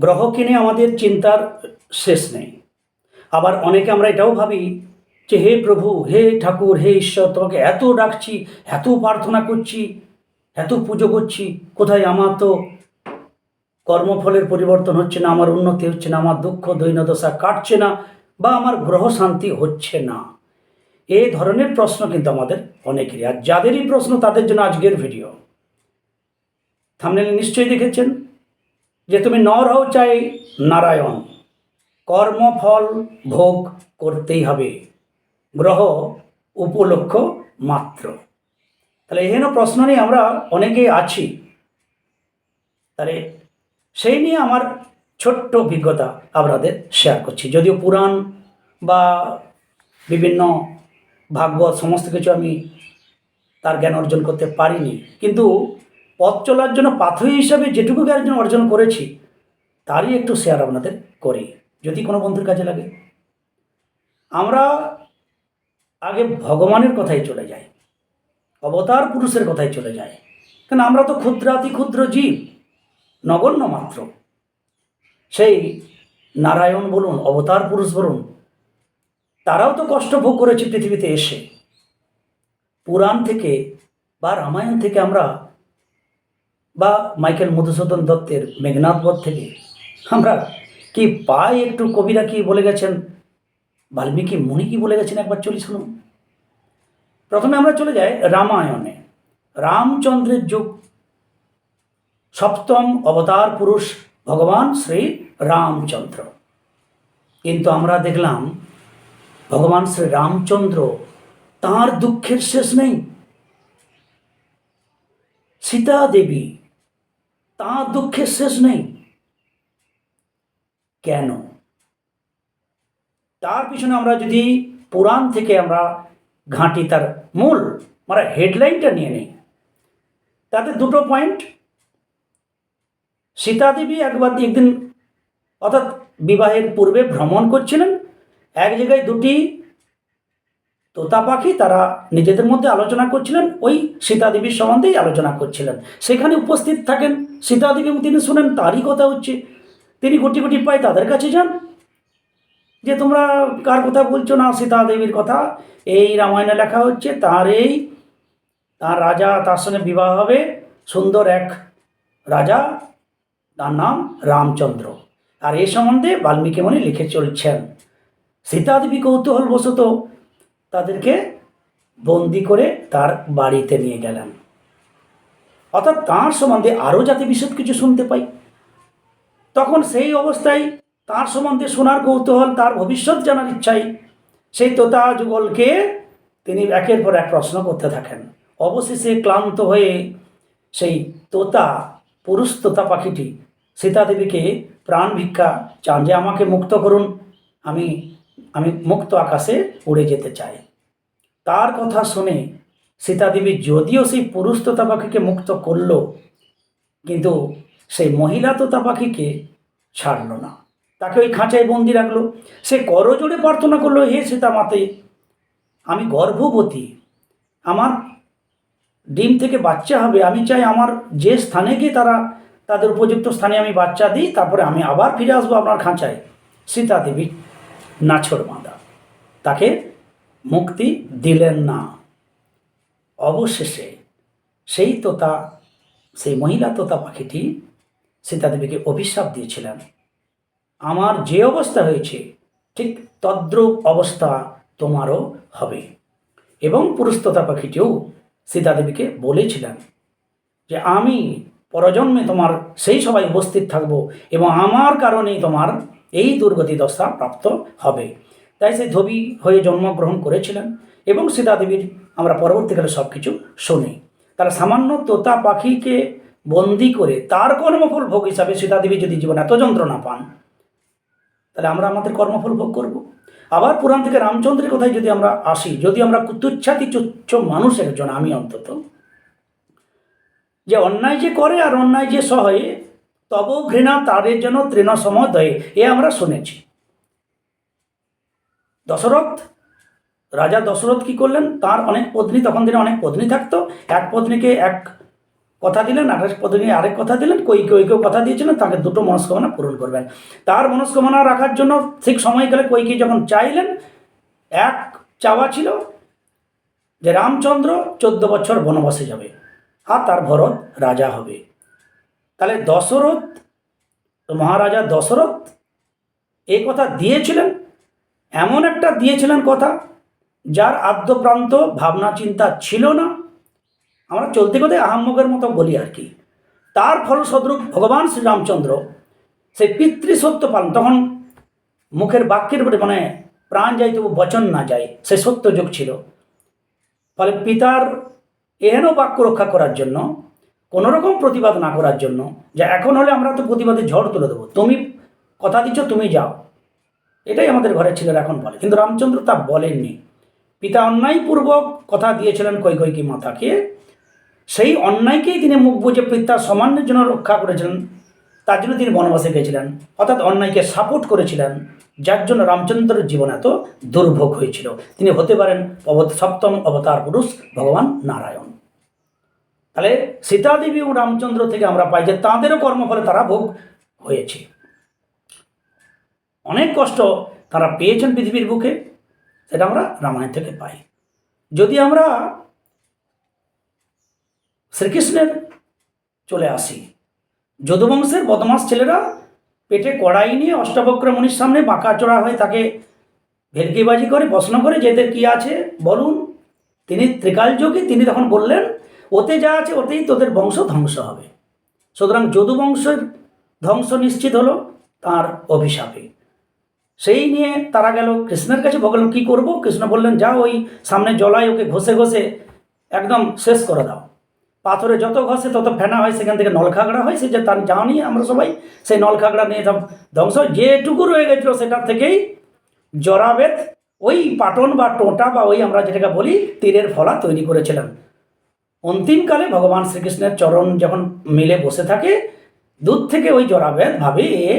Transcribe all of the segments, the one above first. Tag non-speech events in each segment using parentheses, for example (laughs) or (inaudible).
গ্রহ কিনে আমাদের চিন্তার শেষ নেই। আবার অনেকে আমরা এটাও ভাবি যে হে প্রভু, হে ঠাকুর, হে ঈশ্বর, তোমাকে এত ডাকছি, এত প্রার্থনা করছি, এত পুজো করছি, কোথায় আমার তো কর্মফলের পরিবর্তন হচ্ছে না, আমার উন্নতি হচ্ছে না, আমার দুঃখ দৈন্যদশা কাটছে না, বা আমার গ্রহ শান্তি হচ্ছে না। এই ধরনের প্রশ্ন কিন্তু আমাদের অনেকেরই, আর যাদেরই প্রশ্ন তাদের জন্য আজকের ভিডিও। থামনেলে নিশ্চয়ই দেখেছেন? যে তুমি নর হও চাই নারায়ণ। কর্মফল ভোগ করতেই হবে। গ্রহ উপলক্ষ মাত্র। তাহলে এহেন প্রশ্ন নিয়ে আমরা অনেকেই আছি। তাহলে সেই নিয়ে আমার ছোট্ট অভিজ্ঞতা আপনাদের শেয়ার করছি। যদিও পুরাণ বা বিভিন্ন ভাগ্য সমস্ত কিছু আমি তার জ্ঞান অর্জন করতে পারিনি। কিন্তু পথ চলার জন্য পাথর হিসাবে যেটুকু জ্ঞান অর্জন করেছি, তারই একটু শেয়ার আপনাদের করি, যদি কোনো বন্ধুর কাজে লাগে। আমরা আগে ভগবানের কথাই চলে যাই, অবতার পুরুষের কথাই চলে যায় কারণ আমরা তো ক্ষুদ্রাতি ক্ষুদ্র জীব, নগণ্য মাত্র। সেই নারায়ণ বলুন, অবতার পুরুষ বলুন, তারাও তো কষ্ট ভোগ করেছে পৃথিবীতে এসে। পুরাণ থেকে বা রামায়ণ থেকে আমরা বা মাইকেল মধুসূদন দত্তের মেঘনাথ বধ থেকে আমরা কি পাই একটু কবিরা কি বলে গেছেন? বাল্মীকি মুনি কি বলে গেছেন একবার চলি শুনুন। প্রথমে আমরা চলে যাই রামায়ণে। রামচন্দ্রের যুগ। সপ্তম অবতার পুরুষ ভগবান শ্রী রামচন্দ্র। কিন্তু আমরা দেখলাম ভগবান শ্রী রামচন্দ্র তার দুঃখের শেষ নেই। সীতা দেবী তার দুঃখের শেষ নেই। কেন? তার পিছনে আমরা যদি পুরাণ থেকে আমরা ঘাঁটি তার মূল মানে হেডলাইনটা নিয়ে নিই। তাতে দুটো পয়েন্ট। সীতাদেবী একবার একদিন অর্থাৎ বিবাহের পূর্বে ভ্রমণ করছিলেন। এক জায়গায় দুটি তোতা পাখি তারা নিজেদের মধ্যে আলোচনা করছিলেন, ওই সীতাদেবীর সম্বন্ধেই আলোচনা করছিলেন। সেখানে উপস্থিত থাকেন সীতাদেবী এবং তিনি শুনেন তারই কথা হচ্ছে। তিনি গুটি গুটি পায় তাদের কাছে যান, যে তোমরা কার কথা বলছো না সীতা দেবীর কথা? এই রামায়ণে লেখা হচ্ছে, তার এই, তার রাজা তার সঙ্গে বিবাহ হবে, সুন্দর এক রাজা, তার নাম রামচন্দ্র। আর এ সম্বন্ধে বাল্মীকি মনে লিখে চলছেন। সীতা দেবী কৌতূহলবশত তাদেরকে বন্দি করে তার বাড়িতে নিয়ে গেলেন। অর্থাৎ তাঁর সম্বন্ধে আরও যাতে বিশদ কিছু শুনতে পাই। তখন সেই অবস্থায় তার সম্বন্ধে শোনার কৌতূহল, তার ভবিষ্যৎ জানার ইচ্ছাই সেই তোতা যুগলকে তিনি একের পর এক প্রশ্ন করতে থাকেন। অবশেষে ক্লান্ত হয়ে সেই তোতা, পুরুষ তোতা পাখিটি সীতাদেবীকে প্রাণ ভিক্ষা, চান যে আমাকে মুক্ত করুন, আমি আমি মুক্ত আকাশে উড়ে যেতে চাই। তার কথা শুনে সীতাদেবী যদিও সেই পুরুষ তোতা পাখিকে মুক্ত করল, কিন্তু সেই মহিলা তোতা পাখিকে ছাড়লো না। তাকে ওই খাঁচায় বন্দি রাখল। সে করজোড়ে প্রার্থনা করল, হে সীতা মাতে, আমি গর্ভবতী। আমার ডিম থেকে বাচ্চা হবে। আমি চাই আমার যে স্থানে গিয়ে তারা, তাদের উপযুক্ত স্থানে আমি বাচ্চা দিই, তারপরে আমি আবার ফিরে আসব আপনার খাঁচায়। সীতা দেবী নাছর বাঁধা। তাকে মুক্তি দিলেন না। অবশেষে সেই তোতা, সেই মহিলা তোতা পাখিটি সীতা দেবীকে অভিশাপ দিয়েছিলেন। আমার যে অবস্থা হয়েছে, ঠিক তদ্রূপ অবস্থা তোমারও হবে। এবং পুরুষততা পাখিটিও সীতাদেবীকে বলেছিলেন যে, আমি পরজন্মে তোমার সেই সবাই উপস্থিত থাকব এবং আমার কারণেই তোমার এই দুর্গতি দশা প্রাপ্ত হবে। তাই সে ধবি হয়ে জন্মগ্রহণ করেছিলেন এবং সীতাদেবীর আমরা পরবর্তীকালে সব কিছু শুনি। তারা সামান্য তোতা পাখিকে বন্দি করে তার কর্মফল ভোগ হিসাবে সীতাদেবী যদি জীবন এত যন্ত্রণা পান, তাহলে আমরা আমাদের কর্মফল ভোগ করব। আবার পুরাণ থেকে রামচন্দ্রের কথায় যদি আমরা আসি, যদি আমরা তুচ্ছাতি তুচ্ছ মানুষ একজন, আমি অন্তত, যে অন্যায় যে করে আর অন্যায় যে সহে তব ঘৃণা তাদের যেন তৃণ সমদয়ে, এ আমরা শুনেছি। দশরথ, রাজা দশরথ কি করলেন? তার অনেক পত্নী, তখন দিনে অনেক পত্নী থাকতো। এক পত্নীকে এক কথা দিলেন আঠাশ পদনী আরেক কথা দিলেন কই কৈকেও কথা দিয়েছিলেন, তাকে দুটো মনস্কামনা পূরণ করবেন। তার মনস্কামনা রাখার জন্য ঠিক সময়কালে কৈকে যখন চাইলেন, এক চাওয়া ছিল যে রামচন্দ্র চোদ্দ বছর বনবাসে যাবে, আর তার ভরত রাজা হবে। তাহলে দশরথ, মহারাজা দশরথ এই কথা দিয়েছিলেন, এমন একটা দিয়েছিলেন কথা যার আদ্যপ্রান্ত ভাবনা চিন্তা ছিল না। আমরা চলতে কথায় আহম্মকের মতো বলি আর কি। তার ফলস্বরূপ ভগবান শ্রীরামচন্দ্র সেই পিতৃসত্য পালন, তখন মুখের বাক্যের উপরে মানে প্রাণ যায় তবু বচন না যায়, সে সত্য যুগ ছিল। ফলে পিতার এহেন বাক্য রক্ষা করার জন্য কোনো রকম প্রতিবাদ না করার জন্য যে এখন হলে আমরা তো প্রতিবাদে ঝড় তুলে দেবো। তুমি কথা দিচ্ছ, তুমি যাও। এটাই আমাদের ঘরের ছেলেরা এখন বলে। কিন্তু রামচন্দ্র তা বলেননি। পিতা অন্যায়পূর্বক কথা দিয়েছিলেন কৈকৈকি মাতাকে। সেই অন্যায়কেই তিনি মুখ বুঝে পিতার সম্মানের জন্য রক্ষা করেছিলেন। তার জন্য তিনি বনবাসে গেছিলেন। অর্থাৎ অন্যায়কে সাপোর্ট করেছিলেন। যার জন্য রামচন্দ্রের জীবন এত দুর্ভোগ হয়েছিল। তিনি হতে পারেন সপ্তম অবতার পুরুষ ভগবান নারায়ণ। তাহলে সীতাদেবী ও রামচন্দ্র থেকে আমরা পাই যে তাঁদেরও কর্মফলে তারা ভোগ হয়েছে। অনেক কষ্ট তারা পেয়েছেন পৃথিবীর বুকে, সেটা আমরা রামায়ণ থেকে পাই। যদি আমরা শ্রীকৃষ্ণের চলে আসি, যদুবংশের বদমাস ছেলেরা পেটে কড়াই নিয়ে অষ্টবক্র মুনির সামনে বাঁকা চড়া হয়ে তাকে ভেলকিবাজি করে, প্রশ্ন করে যে কি আছে? বলুন। তিনি ত্রিকালযোগী, তিনি তখন বললেন ওতে যা আছে ওতেই তোদের বংশ ধ্বংস হবে। সুতরাং যদুবংশের ধ্বংস নিশ্চিত হলো তার অভিশাপে। সেই নিয়ে তারা গেল কৃষ্ণের কাছে, বলল, কী করব? কৃষ্ণ বললেন যা ওই সামনে জলায় ওকে ঘষে ঘষে একদম শেষ করে দাও। পাথরে যত ঘষে তত ফেনা হয়, সেখান থেকে নলখাগড়া হয়, সে যে তার জানি আমরা সবাই সেই নলখাগড়া নিয়ে সব ধ্বংস যেটুকু রয়ে গেছিল সেটার থেকেই জরাবেদ ওই পাটন বা টোটা বা ওই আমরা যেটাকে বলি, তীরের ফলা তৈরি করেছিলেন। অন্তিমকালে ভগবান শ্রীকৃষ্ণের চরণ যখন মিলে বসে থাকে, দূর থেকে ওই জরাবেদ ভাবে এ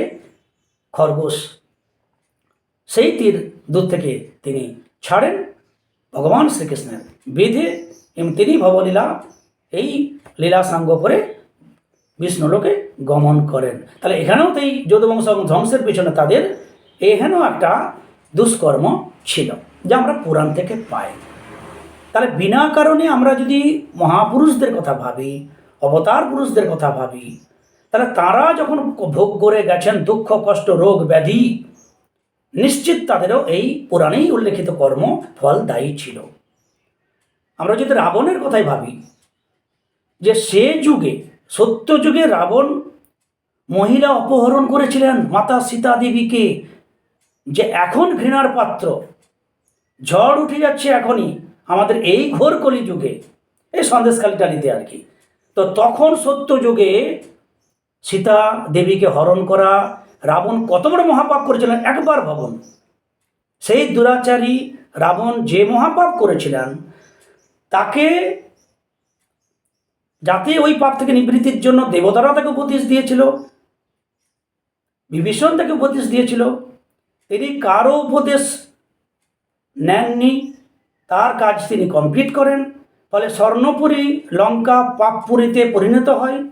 খরগোশ, সেই তীর দূর থেকে তিনি ছাড়েন ভগবান শ্রীকৃষ্ণের বিধে এবং তিনি ভবলীলা এই লীলা সাঙ্গ করে বিষ্ণুলোকে গমন করেন। তাহলে এখানেও তো এই যদুবংশ এবং ধ্বংসের পিছনে তাদের এখানেও একটা দুষ্কর্ম ছিল, যা আমরা পুরাণ থেকে পাই। তাহলে বিনা কারণে আমরা যদি মহাপুরুষদের কথা ভাবি, অবতার পুরুষদের কথা ভাবি, তাহলে তারা যখন ভোগ করে গেছেন, দুঃখ, কষ্ট, রোগ, ব্যাধি, নিশ্চিত তাদেরও এই পুরাণেই উল্লেখিত কর্ম, ফল, দায়ী ছিল। আমরা যদি রাবণের কথাই ভাবি, যে সে যুগে, সত্য যুগে রাবণ মহিলা অপহরণ করেছিলেন, মাতা সীতা দেবীকে, যে এখন ঘৃণার পাত্র, ঝড় উঠে যাচ্ছে এখনই আমাদের এই ঘোর কলি যুগে, এই সন্দেশকালীটালিতে আর কি। তো তখন সত্য যুগে সীতা দেবীকে হরণ করা, রাবণ কত বড় মহাপাপ করেছিলেন, একবার ভাবুন। সেই দুরাচারী রাবণ যে মহাপাপ করেছিলেন, তাকে যাতে ওই পাপ থেকে নিবৃত্তির জন্য দেবতারা তাকে উপদেশ দিয়েছিল, বিভীষণ তাকে উপদেশ দিয়েছিল, তিনি কারও উপদেশ নেননি। তার কাজ তিনি কমপ্লিট করেন, ফলে স্বর্ণপুরী লঙ্কা পাপপুরীতে পরিণত হয়।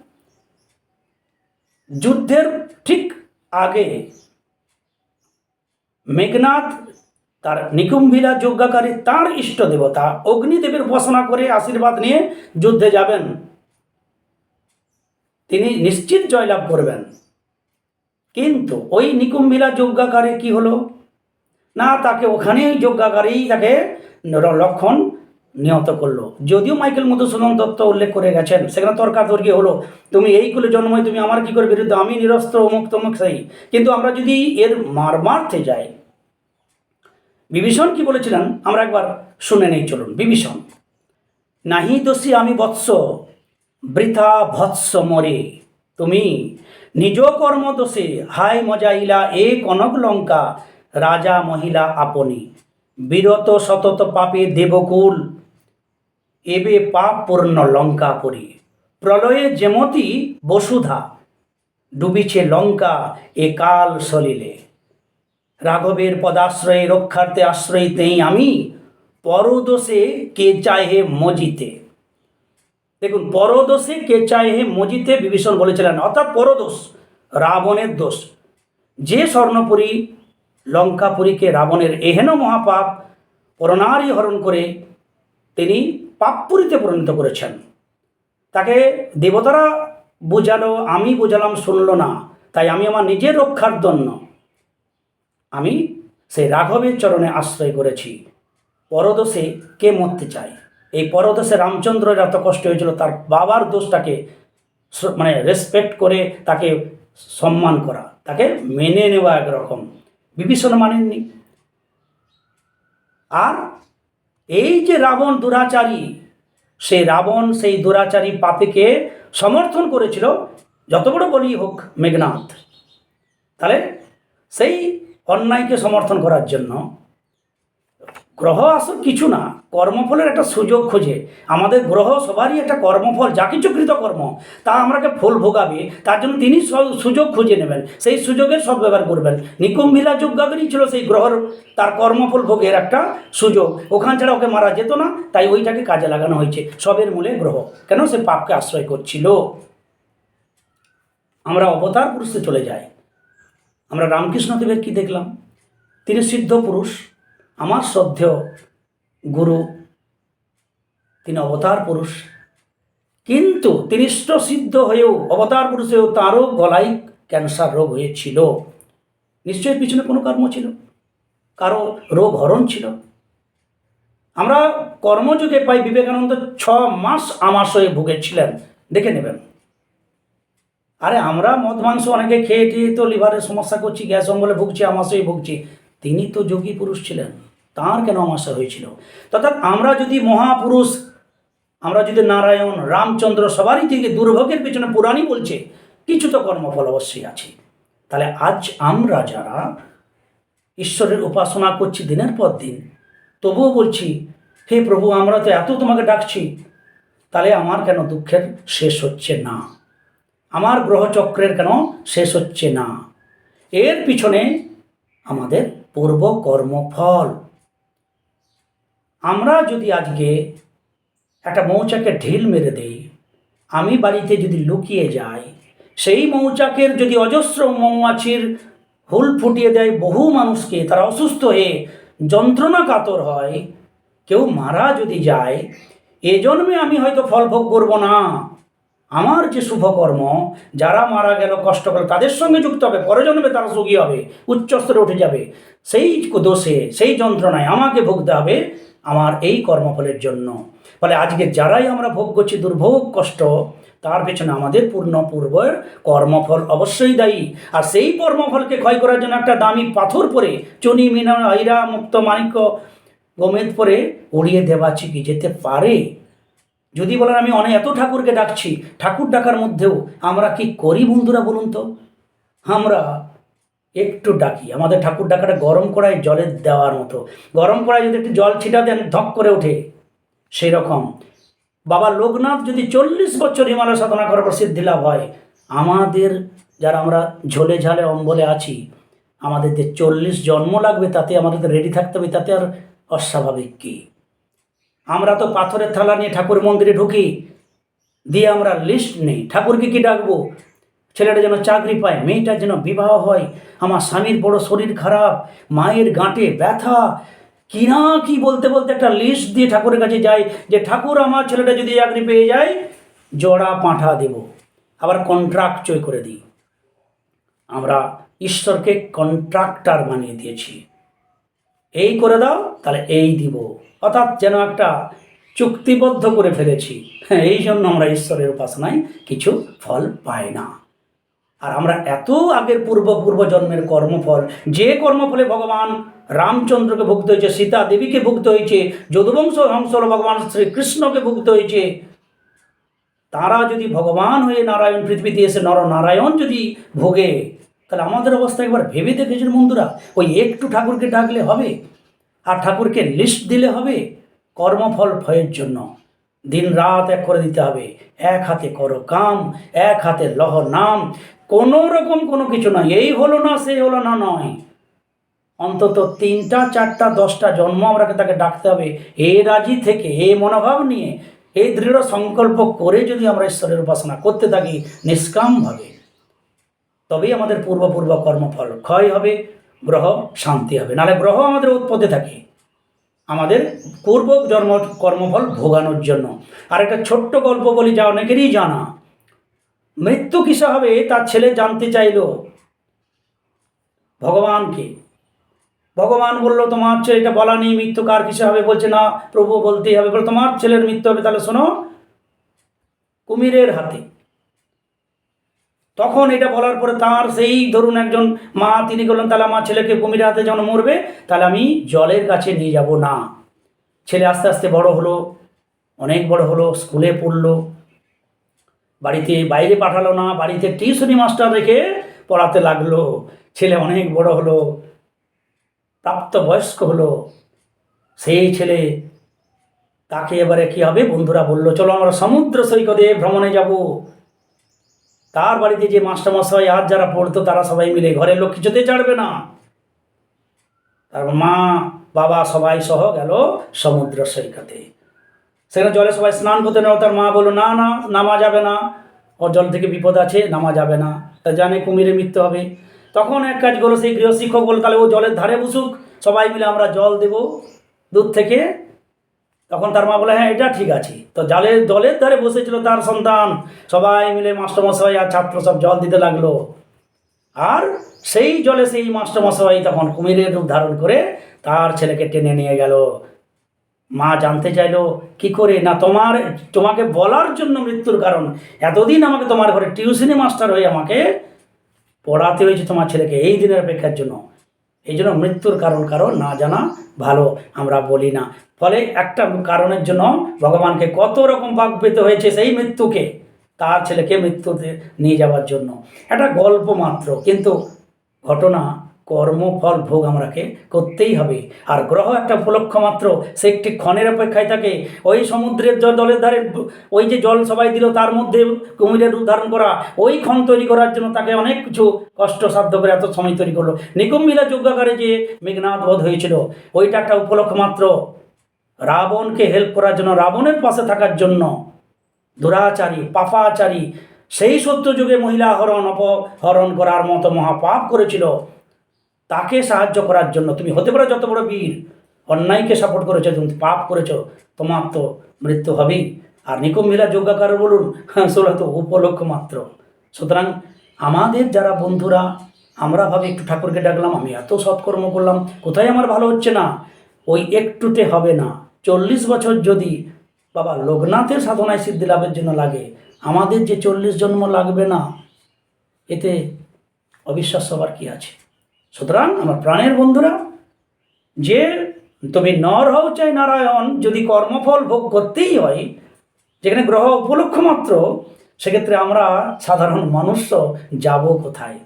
যুদ্ধের ঠিক আগে মেঘনাথ তার নিকুম্ভিলা যজ্ঞাকারী, তার ইষ্ট দেবতা অগ্নিদেবের উপাসনা করে আশীর্বাদ নিয়ে যুদ্ধে যাবেন। তিনি নিশ্চিত জয়লাভ করবেন। কিন্তু ওই নিকুম্ভিলা যজ্ঞাকারে কি হলো? না, তাকে ওখানেই যজ্ঞাকারেই তাকে লক্ষণ নিহত করল। যদিও মাইকেল মধুসূদন দত্ত উল্লেখ করে গেছেন, সেখানে তর্কাতর্কি হলো, তুমি এই কুলে জন্মই তুমি আমার কি করে বিরুদ্ধে? আমি নিরস্ত্র, অমুক তমুক সেই। কিন্তু আমরা যদি এর মারমার্থে যাই, বিভীষণ কি বলেছিলেন? আমরা একবার শুনে নেই, চলুন। বিভীষণ, নাহি দোষী আমি বৎস, বৃথা ভৎস মরে। তুমি নিজ কর্ম দোষে, হায় মজাইলা এ কনক লঙ্কা, রাজা মহিলা আপনি। বিরত সতত পাপে দেবকুল। এবে পাপ পূর্ণ লঙ্কা পরি প্রলয়ে যেমতি বসুধা, ডুবিছে লঙ্কা এ কাল সলিলে। রাঘবের পদাশ্রয়ে, রক্ষার্থে আশ্রয় নেই আমি, পরদোষে কে চাহে মজিতে। দেখুন, পরদোষে কে চায় হে মজিতে বিভীষণ বলেছিলেন, অর্থাৎ পরদোষ, রাবণের দোষ। যে স্বর্ণপুরী লঙ্কাপুরীকে রাবণের এহেন মহাপাপ পরনারী হরণ করে তিনি পাপপুরীতে পরিণত করেছেন। তাকে দেবতারা বোঝালো, আমি বোঝালাম, শুনল না। তাই আমি আমার নিজের রক্ষার জন্য আমি সেই রাঘবের চরণে আশ্রয় করেছি। পরদোষে কে মরতে চায়? এই পরদোষে রামচন্দ্রের এত কষ্ট হয়েছিল, তার বাবার দোষটাকে মানে রেসপেক্ট করে তাকে সম্মান করা, তাকে মেনে নেওয়া একরকম বিভীষণ মানেননি আর এই যে রাবণ দুরাচারী, সেই রাবণ সেই দুরাচারী পাপীকে সমর্থন করেছিল, যত বড় বলি হোক মেঘনাথ, তাহলে সেই অন্যায়কে সমর্থন করার জন্য গ্রহ আসল কিছু না, কর্মফলের একটা সুযোগ খোঁজে। আমাদের গ্রহ সবারই একটা কর্মফল, যা কিছু কৃতকর্ম, তা আমরাকে ফল ভোগাবে, তার জন্য তিনি সুযোগ খুঁজে নেবেন। সেই সুযোগের সব ব্যবহার করবেন। নিকুম্ভিলা যজ্ঞাগরই ছিল সেই গ্রহর, তার কর্মফল ভোগের একটা সুযোগ। ওখান ছাড়া ওকে মারা যেত না, তাই ওইটাকে কাজে লাগানো হয়েছে। সবের মূলে গ্রহ। কেন সে পাপকে আশ্রয় করছিল? আমরা অবতার পুরুষে চলে যাই। আমরা রামকৃষ্ণদেবের কি দেখলাম? তিনি সিদ্ধ পুরুষ। আমার শ্রদ্ধেয় গুরু, তিনি অবতার পুরুষ। কিন্তু তিনি সিদ্ধ হয়েও, অবতার পুরুষ হয়েও তারও গলায় ক্যান্সার রোগ হয়েছিল। নিশ্চয়ই পিছনে কোনো কর্ম ছিল? কারও রোগ হরণ ছিল? আমরা কর্মযুগে পাই বিবেকানন্দ ছ মাস আমাশয়ে ভুগেছিলেন। দেখে নেবেন। আরে আমরা মদ মাংস অনেকে খেয়ে টেয়ে তো লিভারের সমস্যা করছি, গ্যাস অম্বলে ভুগছি আমাশয়ে ভুগছি। তিনি তো যোগী পুরুষ ছিলেন, তার কেন আমাশা হয়েছিল? অর্থাৎ আমরা যদি মহাপুরুষ, আমরা যদি নারায়ণ, রামচন্দ্র সবারই থেকে দুর্ভোগের পেছনে পুরাণই বলছে, কিছু তো কর্মফল অবশ্যই আছে। তাহলে আজ আমরা যারা ঈশ্বরের উপাসনা করছি দিনের পর দিন, তবুও বলছি, হে প্রভু, আমরা তো এত তোমাকে ডাকছি, তাহলে আমার কেন দুঃখের শেষ হচ্ছে না? আমার গ্রহচক্রের কেন শেষ হচ্ছে না? এর পিছনে আমাদের পূর্ব কর্মফল। আমরা যদি আজকে একটা মৌচাকে ঢিল মেরে দেই, আমি বাড়িতে যদি লুকিয়ে যাই, সেই মৌচাকের যদি অজস্র মৌমাছির হুল ফুটিয়ে দেয় বহু মানুষকে, তারা অসুস্থ হয়ে যন্ত্রণা কাতর হয়, কেউ মারা যদি যায়, এ জন্মে আমি হয়তো ফল ভোগ করব না। আমার যে শুভকর্ম, যারা মারা গেল, কষ্ট করে তাদের সঙ্গে যুক্ত হবে, পরজন্মে তারা সুখী হবে, উচ্চস্তরে উঠে যাবে। সেই দোষে, সেই যন্ত্রণায় আমাকে ভুগতে হবে আমার এই কর্মফলের জন্য। ফলে আজকে যারাই আমরা ভোগ করছি, দুর্ভোগ, কষ্ট, তার পেছনে আমাদের পূর্ণ পূর্বের কর্মফল অবশ্যই দায়ী। আর সেই কর্মফলকে ক্ষয় করার জন্য একটা দামি পাথর পরে, চুনি, মিনা আইরা মুক্ত মানিক্য গোমেদ পরে উড়িয়ে দেওয়া কি? যেতে পারে। যদি বলেন আমি অনেক এত ঠাকুরকে ডাকছি, ঠাকুর ডাকার মধ্যেও আমরা কি করি বন্ধুরা বলুন তো? আমরা একটু ডাকি। আমাদের ঠাকুর ডাকাটা গরম কড়াই জলে দেওয়ার মতো। গরম কড়াই যদি একটু জল ছিটা দেন, ধক করে ওঠে। সেই রকম বাবা লোকনাথ যদি চল্লিশ বছর হিমালয় সাধনা করার পর সিদ্ধি লাভ হয়, আমাদের যারা আমরা ঝোলে ঝালে অম্বলে আছি, আমাদের যে চল্লিশ জন্ম লাগবে, তাতে আমাদের রেডি থাকতে হবে, তাতে আর অস্বাভাবিক কী? আমরা তো পাথরের থালা নিয়ে ঠাকুর মন্দিরে ঢুকি, দিয়ে আমরা লিস্ট নেই। ঠাকুরকে কি ডাকবো? ছেলেটা যেন চাকরি পায় মেয়েটার যেন বিবাহ হয়, আমার স্বামীর বড় শরীর খারাপ, মায়ের গাঁটে ব্যথা। কি না কি বলতে বলতে একটা লিস্ট দিয়ে ঠাকুরের কাছে যাই, যে ঠাকুর আমার ছেলেটা যদি চাকরি পেয়ে যায়, জড়া পাঁঠা দেব। আবার কন্ট্রাক্ট চয় করে দিই। আমরা ঈশ্বরকে কন্ট্রাক্টার বানিয়ে দিয়েছি। এই করে দাও, তাহলে এই দিব। অর্থাৎ যেন একটা চুক্তিবদ্ধ করে ফেলেছি। হ্যাঁ এই জন্য আমরা ঈশ্বরের উপাসনায় কিছু ফল পাই না। আর আমরা এত আগের পূর্ব পূর্ব জন্মের কর্মফল, যে কর্মফলে ভগবান রামচন্দ্রকে ভুগতে হয়েছে, সীতা দেবীকে ভুগতে হয়েছে, যদুবংশ হংসল ভগবান শ্রীকৃষ্ণকে ভুগতে হয়েছে, তারা যদি ভগবান হয়ে নারায়ণ পৃথিবীতে এসে নর নারায়ণ যদি ভোগে, তাহলে আমাদের অবস্থা একবার ভেবে দেখেছেন বন্ধুরা, ওই একটু ঠাকুরকে ডাকলে হবে? আর ঠাকুরকে লিস্ট দিলে হবে কর্মফল ভয়ের জন্য। দিন রাত এক করে দিতে হবে। এক হাতে করো কাম এক হাতে লহ নাম কোনো রকম কোনো কিছু নয়। এই হলো না, সেই হলো না নয়। অন্তত তিনটা, চারটা, দশটা জন্ম আমরা তাকে ডাকতে হবে। এ রাজি থেকে, এ মনোভাব নিয়ে এই দৃঢ় সংকল্প করে যদি আমরা ঈশ্বরের উপাসনা করতে থাকি নিষ্কামভাবে তবেই আমাদের পূর্বপূর্ব কর্মফল ক্ষয় হবে। গ্রহ শান্তি হবে। নাহলে গ্রহ আমাদের উৎপত্তি থাকে। আমাদের পূর্ব জন্ম কর্মফল ভোগানোর জন্য। আর একটা ছোট্ট গল্প বলি, যা অনেকেরই জানা। মৃত্যু কিসে হবে তার ছেলে জানতে চাইল ভগবানকে। ভগবান বলল, তোমার ছেলে, এটা বলা নেই, মৃত্যু কার কিসে হবে? বলছে, না, প্রভু বলতেই হবে। বলে, তোমার ছেলের মৃত্যু হবে, তাহলে শোনো, কুমিরের হাতে। তখন এটা বলার পরে তার সেই ধরুন একজন মা, তিনি বললেন, তাহলে আমার ছেলেকে কুমির হাতে যখন মরবে, তাহলে আমি জলের কাছে নিয়ে যাব। না, ছেলে আস্তে আস্তে বড় হলো, অনেক বড় হলো স্কুলে পড়ল, বাড়িতে বাইরে পাঠালো না, বাড়িতে টিউশনি মাস্টার রেখে পড়াতে লাগল, ছেলে অনেক বড় হলো প্রাপ্তবয়স্ক হলো, সেই ছেলে তাকে এবারে কী হবে বন্ধুরা বলল, চলো আমরা সমুদ্র সৈকতে ভ্রমণে যাব। তার বাড়িতে যে মাস্টারমশাই আর যারা পড়তো, তারা সবাই মিলে ঘরের লোক কিছুতে ছাড়বে না। তারপর মা, বাবা সবাই সহ গেল সমুদ্র সৈকতে। সেখানে জলে সবাই স্নান করতে নেওয়া, তার মা বলল, না না, নামা যাবে না। ওর জল থেকে বিপদ আছে, নামা যাবে না। তা জানে কুমিরে মৃত্যু হবে। তখন এক কাজ করল, সেই গৃহশিক্ষক বলল, তাহলে ও জলের ধারে বসুক। সবাই মিলে আমরা জল দেব দূর থেকে। তখন তার মা বলে হ্যাঁ এটা ঠিক আছে। তো জলের জলের ধারে বসেছিল তার সন্তান। সবাই মিলে মাস্টারমশাই আর ছাত্র সব জল দিতে লাগল। আর সেই জলে সেই মাস্টারমশাই তখন কুমিরের রূপ ধারণ করে তার ছেলেকে টেনে নিয়ে গেল। মা জানতে চাইলো, কি করে? না, তোমার, তোমাকে বলার জন্য মৃত্যুর কারণ। এতদিন আমাকে তোমার ঘরে টিউশনি মাস্টার হয়ে আমাকে পড়াতে হয়েছে তোমার ছেলেকে এই দিনের অপেক্ষার জন্য। এই জন্য মৃত্যুর কারণ কারণ না জানা ভালো, আমরা বলি না। ফলে একটা কারণের জন্য ভগবানকে কত রকম ভাগ পেতে হয়েছে সেই মৃত্যুকে, তার ছেলেকে মৃত্যুতে নিয়ে যাওয়ার জন্য। একটা গল্প মাত্র, কিন্তু ঘটনা কর্মফল ভোগ আমরাকে করতেই হবে। আর গ্রহ একটা উপলক্ষ মাত্র, সে একটি ক্ষণের অপেক্ষায় থাকে। ওই সমুদ্রের জল, জলের ধারে ওই যে জল সবাই দিল, তার মধ্যে কুমিরের রূপ ধারণ করা, ওই ক্ষণ তৈরি করার জন্য তাকে অনেক কিছু কষ্টসাধ্য করে এত সময় তৈরি করল। নিকুম্বিলা যজ্ঞাকারে যে মেঘনাথ বধ হয়েছিল, ওইটা একটা উপলক্ষ মাত্র। রাবণকে হেল্প করার জন্য, রাবণের পাশে থাকার জন্য দুরাচারী, পাপাচারী, সেই সত্যযুগে মহিলা হরণ অপহরণ করার মতো মহাপাপ করেছিল। তাকে সাহায্য করার জন্য, তুমি হতে পারো যত বড় বীর, অন্যায়কে সাপোর্ট করেছ, তুমি পাপ করেছ, তোমার তো মৃত্যু হবেই। আর নিকুম্ভিলা যজ্ঞাকার বলুন, (laughs) সেগুলো তো উপলক্ষ মাত্র। সুতরাং আমাদের যারা বন্ধুরা, আমরা ভাবে একটু ঠাকুরকে ডাকলাম, আমি এত সৎকর্ম করলাম, কোথায় আমার ভালো হচ্ছে না? ওই একটুতে হবে না। চল্লিশ বছর যদি বাবা লোকনাথের সাধনায় সিদ্ধি লাভের জন্য লাগে, আমাদের যে চল্লিশ জন্ম লাগবে না, এতে অবিশ্বাস হবার কি আছে? সুতরাং আমার প্রাণের বন্ধুরা, যে তুমি নর হও চাই নারায়ণ, যদি কর্মফল ভোগ করতেই হয়, যেখানে গ্রহ উপলক্ষ মাত্র, সেক্ষেত্রে আমরা সাধারণ মানুষ যাব কোথায়?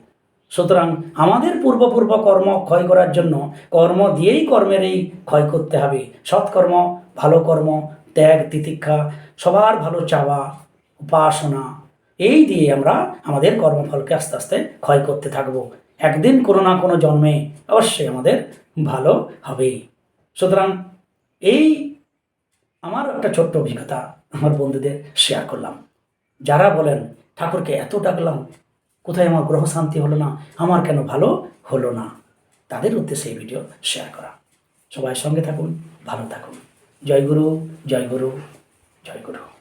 সুতরাং আমাদের পূর্বপূর্ব কর্ম ক্ষয় করার জন্য কর্ম দিয়েই কর্মের এই ক্ষয় করতে হবে। সৎকর্ম, ভালো কর্ম, ত্যাগ, তিতিক্ষা, সবার ভালো চাওয়া, উপাসনা, এই দিয়ে আমরা আমাদের কর্মফলকে আস্তে আস্তে ক্ষয় করতে থাকব। একদিন কোনো না কোনো জন্মে অবশ্যই আমাদের ভালো হবেই। সুতরাং এই আমার একটা ছোট্ট অভিজ্ঞতা আমার বন্ধুদের শেয়ার করলাম। যারা বলেন, ঠাকুরকে এত ডাকলাম কোথায় আমার গ্রহ শান্তি হলো না? আমার কেন ভালো হলো না? তাদের উদ্দেশ্যে এই ভিডিও শেয়ার করা। সবাই সঙ্গে থাকুন, ভালো থাকুন। জয় গুরু জয় গুরু জয় গুরু।